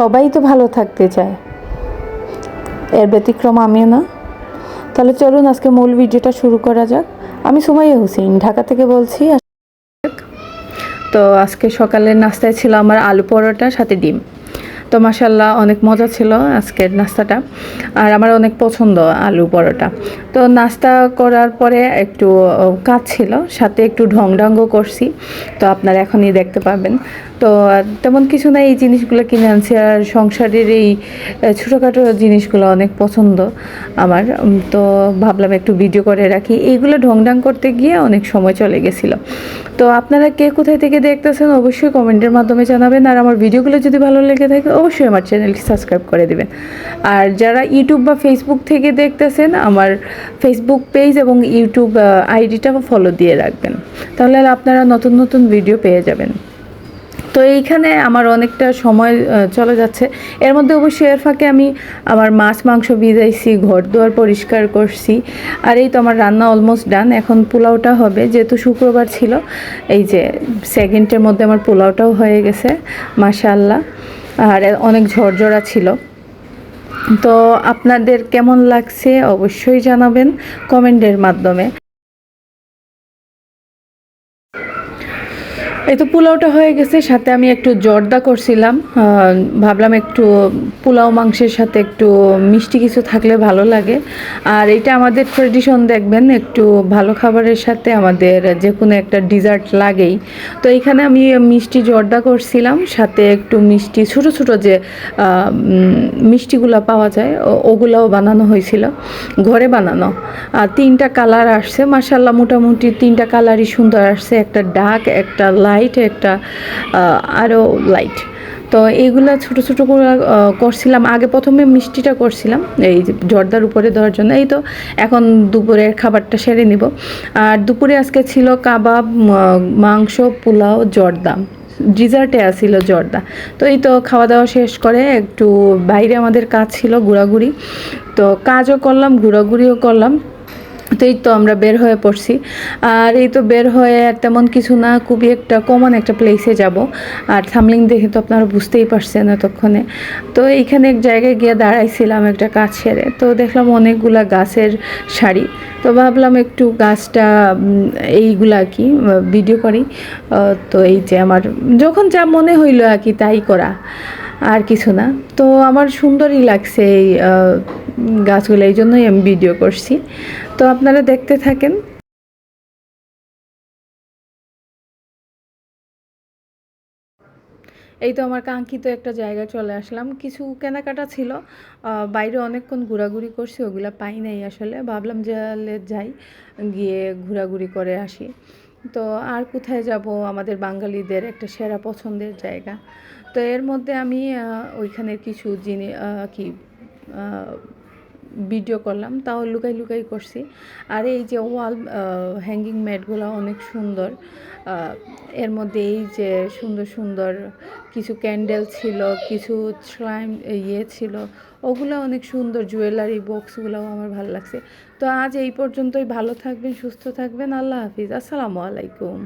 সবাই তো ভালো থাকতে চায়। এর ব্যতিক্রম আমিও না। তাহলে চলুন আজকে মূল ভিডিওটা শুরু করা যাক। আমি সুমাইয়া হুসেন, ঢাকা থেকে বলছি তো আজকে সকালের নাস্তায় ছিল আমার আলু পরোটা, সাথে ডিম। তো মাসাল্লাহ অনেক মজা ছিল আজকের নাস্তাটা। আর আমার অনেক পছন্দ আলু পরোটা। তো নাস্তা করার পরে একটু কাজ ছিল, সাথে একটু ঢং ঢঙ্গ করছি। তো আপনারা এখনই দেখতে পাবেন। তো তেমন কিছু না, এই জিনিসগুলো কিনে আনছি। আর সংসারের এই ছোটোখাটো জিনিসগুলো অনেক পছন্দ আমার। তো ভাবলাম একটু ভিডিও করে রাখি। এইগুলো ঢংঢাং করতে গিয়ে অনেক সময় চলে গেছিল। তো আপনারা কে কোথায় থেকে দেখতেছেন, অবশ্যই কমেন্টের মাধ্যমে জানাবেন। আর আমার ভিডিওগুলো যদি ভালো লেগে থাকে অবশ্যই আমার চ্যানেলটি সাবস্ক্রাইব করে দেবেন। আর যারা ইউটিউব বা ফেসবুক থেকে দেখতেছেন, আমার ফেসবুক পেজ এবং ইউটিউব আইডিটা ফলো দিয়ে রাখবেন। তাহলে আপনারা নতুন নতুন ভিডিও পেয়ে যাবেন। তো এইখানে আমার অনেকটা সময় চলে যাচ্ছে। এর মধ্যে অবশ্যই এর ফাঁকে আমি আমার মাছ, মাংস ভিজাইছি, ঘর দুয়ার পরিষ্কার করছি। আর এই তো আমার রান্না অলমোস্ট ডান এখন পোলাওটা হবে, যেহেতু শুক্রবার ছিল, এই যে সেকেন্ডের মধ্যে আমার পোলাওটাও হয়ে গেছে, মাশাআল্লাহ। আর অনেক ঝরঝরা ছিল। তো আপনাদের কেমন লাগছে অবশ্যই জানাবেন কমেন্টের মাধ্যমে। এই তো পোলাওটা হয়ে গেছে, সাথে আমি একটু জর্দা করছিলাম ভাবলাম একটু পোলাও মাংসের সাথে একটু মিষ্টি কিছু থাকলে ভালো লাগে। আর এটা আমাদের ট্রেডিশন দেখবেন, একটু ভালো খাবারের সাথে আমাদের যে কোনো একটা ডিজার্ট লাগেই। তো এখানে আমি মিষ্টি জর্দা করছিলাম, সাথে একটু মিষ্টি, ছোট ছোট যে মিষ্টিগুলো পাওয়া যায় ওগুলাও বানানো হয়েছিল, ঘরে বানানো। আর তিনটা কালার আসছে মাসাল্লাহ মোটামুটি তিনটা কালারই সুন্দর আসছে, একটা ডাক একটা লাইট একটা আরও লাইট তো এইগুলা ছোট ছোট করে করছিলাম। আগে প্রথমে মিষ্টিটা করছিলাম, এই জর্দার উপরে দেওয়ার জন্য। এই তো এখন দুপুরের খাবারটা সেরে নিব। আর দুপুরে আজকে ছিল কাবাব মাংস, পোলাও, জর্দা। ডিজার্টে আসছিল জর্দা। তো এই তো খাওয়া দাওয়া শেষ করে একটু বাইরে আমাদের কাজ ছিল, ঘোরাঘুরি। তো কাজও করলাম, ঘোরাঘুরিও করলাম। তো এই তো আমরা বের হয়ে পড়ছি। আর এই তো বের হয়ে তেমন কিছু না, খুবই একটা কমন একটা প্লেসে যাব। আর থামলিং দেখে তো আপনারা বুঝতেই পারছেন এতক্ষণে। তো এইখানে এক জায়গায় গিয়ে দাঁড়াইছিলাম একটা গাছ ছেড়ে তো দেখলাম অনেকগুলা গাছের শাড়ি তো ভাবলাম একটু গাছটা এইগুলা কি ভিডিও করি। তো এই যে আমার, যখন যা মনে হইল আর কি তাই করা। আর কিছু না। তো আমার সুন্দরই লাগছে এই গাছগুলো, এই জন্যই আমি ভিডিও করছি। তো আপনারা দেখতে থাকেন। এই তো আমার কাঙ্ক্ষিত একটা জায়গায় চলে আসলাম। কিছু কেনাকাটা ছিল। বাইরে অনেকক্ষণ ঘোরাঘুরি করছি, ওগুলা পাই নাই আসলে। ভাবলাম যে যাই, গিয়ে ঘোরাঘুরি করে আসি। তো আর কোথায় যাব? আমাদের বাঙালিদের একটা সেরা পছন্দের জায়গা। তো এর মধ্যে আমি ওইখানের কিছু জিনিস কি ভিডিও করলাম, তাও লুকাই লুকাই করছি। আর এই যে ওয়াল হ্যাঙ্গিং ম্যাটগুলো অনেক সুন্দর। এর মধ্যে এই যে সুন্দর সুন্দর কিছু ক্যান্ডেল ছিল, কিছু স্লাইম ইয়ে ছিল, ওগুলো অনেক সুন্দর জুয়েলারি বক্সগুলোও আমার ভালো লাগছে। তো আজ এই পর্যন্তই, ভালো থাকবেন, সুস্থ থাকবেন, আল্লাহ হাফিজ, আসসালামু আলাইকুম।